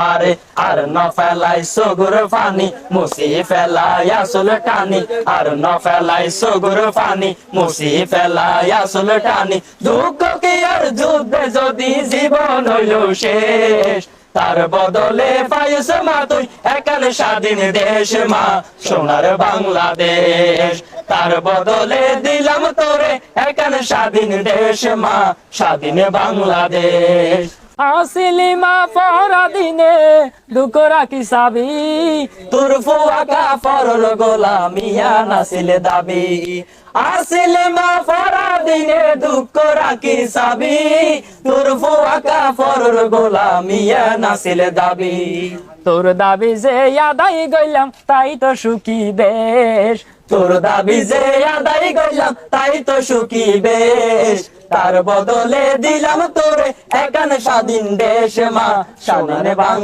মারে, আর ন ফেলাই সগুর ফানি, মুসি ফেলাই আসল টানি আর ন ফেলাই সগুর ফানি, মুসি ফেলাই আসল টানি দুঃখ কি আর যুদ্ধে যদি জীবন হইল শেষ, তার বদলে পাইস মা তুই একানে স্বাধীন দেশ মা, সোনার বাংলাদেশ। তার বদলে দিলাম তোরে একানে স্বাধীন দেশ মা, স্বাধীন বাংলাদেশ। আসিলি মা পরাদিনে, দুঃখ রাখি সাবি তোর ফুয়াকা ফরল গোলামিয়া নাসিলে দাবি। আসিলে মা ফরা দিনে দুঃখ রাখি সাবি তোর ফুয়াকা ফরল গোলামিয়া নাসিলে দাবি। তোর দাবি যে আদায় গইলাম তাই তো সুখী দেশ তোর দাবি যে আদায় করলাম, তাই তো সুখী বেশ। তার বদলে দিলাম তোরে। একান স্বাধীন দেশ মা। স্বাধীন বাংলা